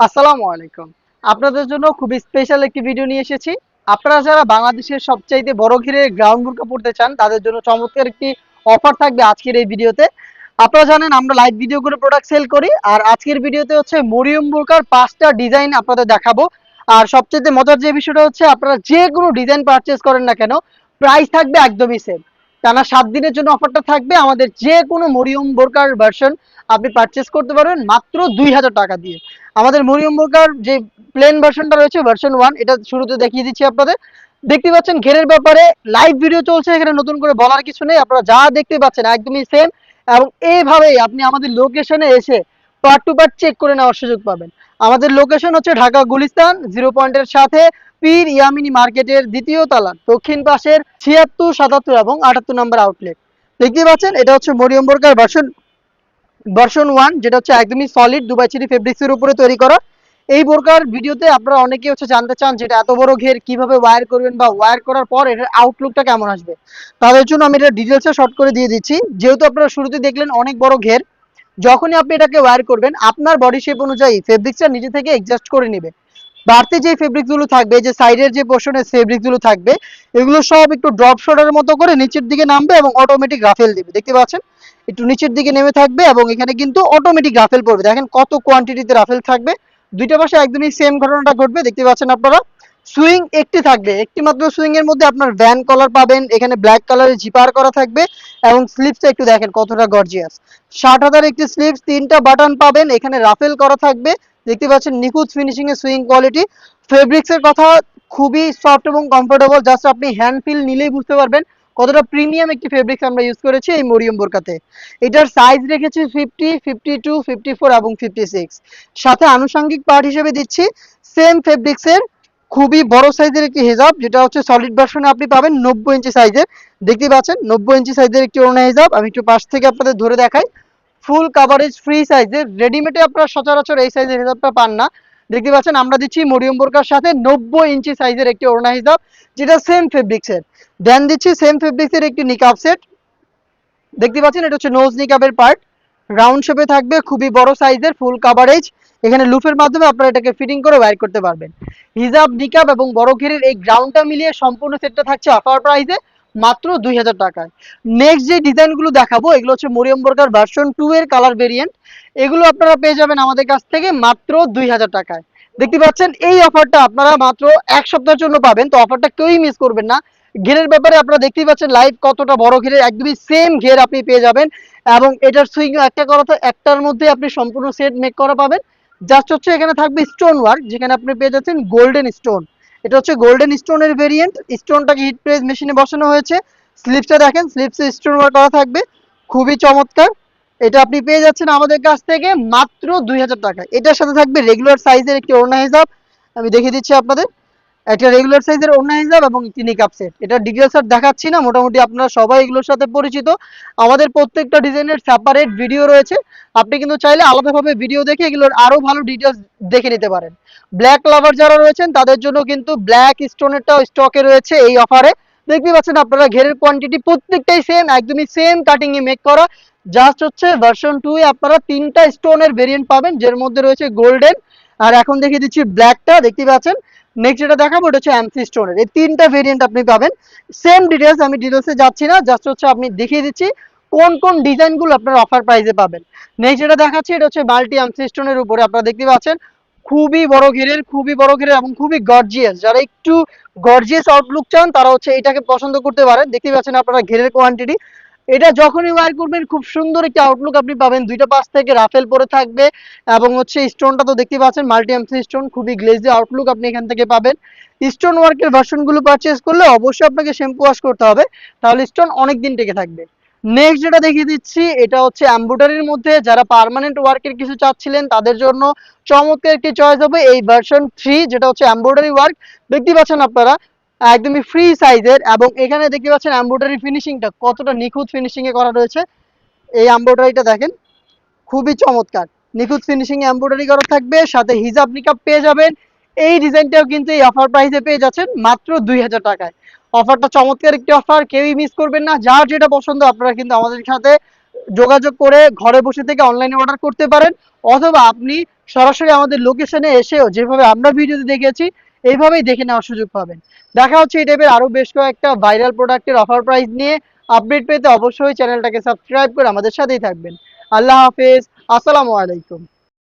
আসসালামু আলাইকুম। আপনাদের জন্য খুবই স্পেশাল একটি ভিডিও নিয়ে এসেছি। আপনারা যারা বাংলাদেশের সবচাইতে বড় ঘিরে গ্রাউন্ড বুরকা পড়তে চান, তাদের জন্য চমৎকার একটি অফার থাকবে আজকের এই ভিডিওতে আপনারা জানেন, আমরা লাইভ ভিডিও করে প্রোডাক্ট সেল করি, আর আজকের ভিডিওতে হচ্ছে মরিয়ম বুরকার পাঁচটা ডিজাইন আপনাদের দেখাবো। আর মজার যে বিষয়টা হচ্ছে, আপনারা যে কোনো ডিজাইন পারচেজ করেন না কেন প্রাইস থাকবে একদমই সেম টানা সাত দিনের জন্য অফারটা থাকবে, আমাদের যে কোনো মরিয়ম বোরকার ভার্সন আপনি পারচেস করতে পারবেন মাত্র দুই হাজার টাকা দিয়ে। আমাদের মরিয়ম বোরকার যে প্লেন ভার্সনটা রয়েছে ভার্সন ওয়ান এটা শুরুতে দেখিয়ে দিচ্ছি আপনাদের। দেখতে পাচ্ছেন ঘেরের ব্যাপারে লাইভ ভিডিও চলছে, এখানে নতুন করে বলার কিছু নেই। আপনারা যা দেখতে পাচ্ছেন একদমই সেম এবং এইভাবেই আপনি আমাদের লোকেশনে এসে পার্ট টু পার্ট চেক করে নেওয়ার সুযোগ পাবেন। আমাদের লোকেশন হচ্ছে ঢাকা গুলিস্তান জিরো পয়েন্টের সাথে পীর ইয়ামিনী মার্কেটের দ্বিতীয় তলা, দক্ষিণ পাশের ছিয়াত্তর, সাতাত্তর এবং আটাত্তর নম্বর আউটলেট দেখতে পাচ্ছেন, এটা হচ্ছে মরিয়ম বোরকার ভার্সন ভার্সন ওয়ান যেটা হচ্ছে একদমই সলিড দুবাই চিরি ফেব্রিক্সের উপরে তৈরি করা। এই বোরকার ভিডিওতে আপনারা অনেকেই হচ্ছে জানতে চান যেটা এত বড় ঘের কীভাবে ওয়ার করবেন বা ওয়ার করার পর এটার আউটলুকটা কেমন আসবে। তাদের জন্য আমি এটা ডিটেলসে শর্ট করে দিয়ে দিচ্ছি। যেহেতু আপনারা শুরুতে দেখলেন অনেক বড় ঘের, যখনই আপনি এটাকে ওয়ার করবেন, আপনার বডি শেপ অনুযায়ী ফেব্রিক্সটা নিজে থেকে অ্যাডজাস্ট করে নেবে। বাড়তি যে ফেব্রিকগুলো থাকবে যে সাইডের যে পোর্শনের ফেব্রিকগুলো থাকবে, এগুলো সব একটু ড্রপ শোডার মতো করে নিচের দিকে নামবে এবং অটোমেটিক রাফেল দিবে। দেখতে পাচ্ছেন? একটু নিচের দিকে নেমে থাকবে এবং এখানে কিন্তু অটোমেটিক রাফেল পড়বে। দেখেন কত কোয়ান্টিটিতে রাফেল থাকবে। দুইটা পাশে একদমই সেম ঘটনাটা ঘটবে। দেখতে পাচ্ছেন আপনারা? সুইং একটি থাকবে। একটি মাত্র সুইং এর মধ্যে আপনার ভ্যান কলার পাবেন, এখানে ব্ল্যাক কালারের জিপার করা থাকবে এবং স্লিপসটা একটু দেখেন কতটা গর্জিয়াস ষাট হাজার একটি স্লিপস তিনটা বাটন পাবেন, এখানে রাফেল করা থাকবে। দেখতে পাচ্ছেন নিখুঁত ফিনিশিং এর সুইং কোয়ালিটি ফেব্রিক্স এর কথা খুবই সফট এবং কমফোর্টেবল জাস্ট আপনি হ্যান্ড ফিল নিলেই বুঝতে পারবেন কতটা প্রিমিয়াম একটি ফেব্রিক্স আমরা ইউজ করেছি এই মরিয়ম বোরকাতে। এটার সাইজ রেখেছি fifty fifty two fifty four এবং ফিফটি সিক্স সাথে আনুষঙ্গিক পার্ট হিসেবে দিচ্ছি সেম ফেব্রিক্সের খুবই বড় সাইজের একটি হেজাব, যেটা হচ্ছে সলিড ভার্সনে আপনি পাবেন নব্বই ইঞ্চি সাইজের দেখতে পাচ্ছেন নব্বই ইঞ্চি সাইজের একটি ওড়না হেজাব, আমি একটু পাশ থেকে আপনাদের ধরে দেখাই। ফুল কাভারেজ ফ্রি সাইজের রেডিমেডে আপনারা সচরাচর এই সাইজের হিসাবটা পান না। দেখতে পাচ্ছেন, আমরা দিচ্ছি মরিয়ম বোরকার সাথে নব্বই ইঞ্চি সাইজের একটি ওড়না হিসাব, যেটা সেম ফেব্রিক্সের দেন দিচ্ছি সেম ফেব্রিক্সের একটি নিকাব সেট দেখতে পাচ্ছেন, এটা হচ্ছে নোজ নিকাবের পার্ট রাউন্ড শেপে থাকবে, খুবই বড় সাইজের ফুল কাভারেজ এখানে লুফের মাধ্যমে আপনারা এটাকে ফিটিং করে ওয়্যার করতে পারবেন। হিজাব নিকাব এবং বড় ঘেরের এই গ্রাউন্ডটা মিলিয়ে সম্পূর্ণ সেটটা থাকছে অফার প্রাইসে মাত্র দুই হাজার টাকায়। নেক্সট যে ডিজাইনগুলো দেখাবো, এগুলো হচ্ছে মরিয়ম বোরকার ভার্সন টু এর কালার ভেরিয়েন্ট এগুলো আপনারা পেয়ে যাবেন আমাদের কাছ থেকে মাত্র দুই হাজার টাকায়। দেখতে পাচ্ছেন, এই অফারটা আপনারা মাত্র এক সপ্তাহের জন্য পাবেন, তো অফারটা কেউই মিস করবেন না। ঘেরের ব্যাপারে আপনারা দেখতেই পাচ্ছেন লাইভ কতটা বড় ঘেরের, একদমই সেম ঘের আপনি পেয়ে যাবেন। এবং এটার সুইং একটা করা একটার মধ্যে আপনি সম্পূর্ণ সেট মেক করা পাবেন। জাস্ট হচ্ছে এখানে থাকবে স্টোন ওয়ার্ক যেখানে আপনি পেয়ে যাচ্ছেন গোল্ডেন স্টোন এটা হচ্ছে গোল্ডেন স্টোনের ভেরিয়েন্ট স্টোনটাকে হিট প্রেস মেশিনে বসানো হয়েছে। স্লিপসটা দেখেন স্লিপসে স্টোন ওয়ার্ক করা থাকবে। খুবই চমৎকার। এটা আপনি পেয়ে যাচ্ছেন আমাদের কাছ থেকে মাত্র দুই হাজার টাকা এটার সাথে থাকবে রেগুলার সাইজের একটি ওড়না হিসাব আমি দেখিয়ে দিচ্ছি আপনাদের। একটা রেগুলার সাইজের ওড়না হিসাব এবং একটি নিকাপ সেট এটা ডিটেলস আর দেখাচ্ছি না, মোটামুটি আপনারা সবাই এগুলোর সাথে পরিচিত। আমাদের প্রত্যেকটা ডিজাইনের সেপারেট ভিডিও রয়েছে। আপনি কিন্তু চাইলে আলাদাভাবে ভিডিও দেখে এগুলোর আরও ভালো ডিটেলস দেখে নিতে পারেন। ব্ল্যাক লাভার যারা রয়েছেন, তাদের জন্য কিন্তু ব্ল্যাক স্টোনেরটাও স্টকে রয়েছে এই অফারে দেখতে পাচ্ছেন আপনারা ঘেরের কোয়ান্টিটি প্রত্যেকটাই সেম একদমই সেম কাটিং এ মেক করা। জাস্ট হচ্ছে ভার্সন টু এ আপনারা তিনটা স্টোনের ভেরিয়েন্ট পাবেন, যার মধ্যে রয়েছে গোল্ডেন আর এখন দেখিয়ে দিচ্ছি ব্ল্যাকটা দেখতে পাচ্ছেন? নেক্সট যেটা দেখাবো, এটা হচ্ছে এমসি স্টোনের এই তিনটা ভেরিয়েন্ট আপনি পাবেন। সেম ডিটেলস আমি ডিটেলসে যাচ্ছি না জাস্ট হচ্ছে আপনি দেখিয়ে দিচ্ছি কোন কোন ডিজাইনগুলো আপনার অফার প্রাইসে পাবেন। নেক্সট যেটা দেখাচ্ছি, এটা হচ্ছে মাল্টি এমসি স্টোনের উপরে। আপনারা দেখতে পাচ্ছেন, খুবই বড় ঘেরের, খুবই বড় ঘেরের এবং খুবই গর্জিয়াস যারা একটু গর্জিয়াস আউটলুক চান, তারা হচ্ছে এটাকে পছন্দ করতে পারেন। দেখতে পাচ্ছেন আপনারা ঘেরের কোয়ান্টিটি এটা যখনই ওয়ার করবেন, খুব সুন্দর একটি আউটলুক আপনি পাবেন। দুইটা পাশ থেকে রাফেল পরে থাকবে এবং হচ্ছে স্টোনটা তো দেখতে পাচ্ছেন মাল্টি এমসি স্টোন খুবই গ্লেজি আউটলুক আপনি এখান থেকে পাবেন। স্টোন ওয়ার্কের ভার্সনগুলো পারচেজ করলে অবশ্যই আপনাকে শ্যাম্পু ওয়াশ করতে হবে, তাহলে স্টোন অনেক দিন টিকে থাকবে। নেক্সট যেটা দেখিয়ে দিচ্ছি, এটা হচ্ছে এমব্রয়ডারির মধ্যে যারা পার্মানেন্ট ওয়ার্কের কিছু চাচ্ছিলেন, তাদের জন্য চমৎকার একটি চয়েস হবে এই ভার্সন থ্রি যেটা হচ্ছে এমব্রয়ডারি ওয়ার্ক দেখতে পাচ্ছেন আপনারা একদমই ফ্রি সাইজের এবং এখানে দেখতে পাচ্ছেন এমব্রয়ডারি ফিনিশিংটা কতটা নিখুঁত ফিনিশিং এ করা রয়েছে। এই এমব্রয়ডারিটা দেখেন, খুবই চমৎকার। নিখুঁত ফিনিশিং এমব্রয়ডারি করা থাকবে, সাথে হিজাব নিকাব পেয়ে যাবেন। এই ডিজাইনটাও কিন্তু এই অফার প্রাইসে পেয়ে যাচ্ছেন মাত্র দুই হাজার টাকায়। অফারটা চমৎকার একটি অফার কেউই মিস করবেন না। যার যেটা পছন্দ, আপনারা কিন্তু আমাদের সাথে যোগাযোগ করে ঘরে বসে থেকে অনলাইনে অর্ডার করতে পারেন। অথবা আপনি সরাসরি আমাদের লোকেশনে এসেও যেভাবে আমরা ভিডিওতে দেখেছি এইভাবেই দেখে নেওয়ার সুযোগ পাবেন। দেখা হচ্ছে এই টাইপের আরও বেশ কয়েকটা ভাইরাল প্রোডাক্টের অফার প্রাইস নিয়ে আপডেট পেতে অবশ্যই চ্যানেলটাকে সাবস্ক্রাইব করে আমাদের সাথেই থাকবেন। আল্লাহ হাফেজ, আসসালামু আলাইকুম।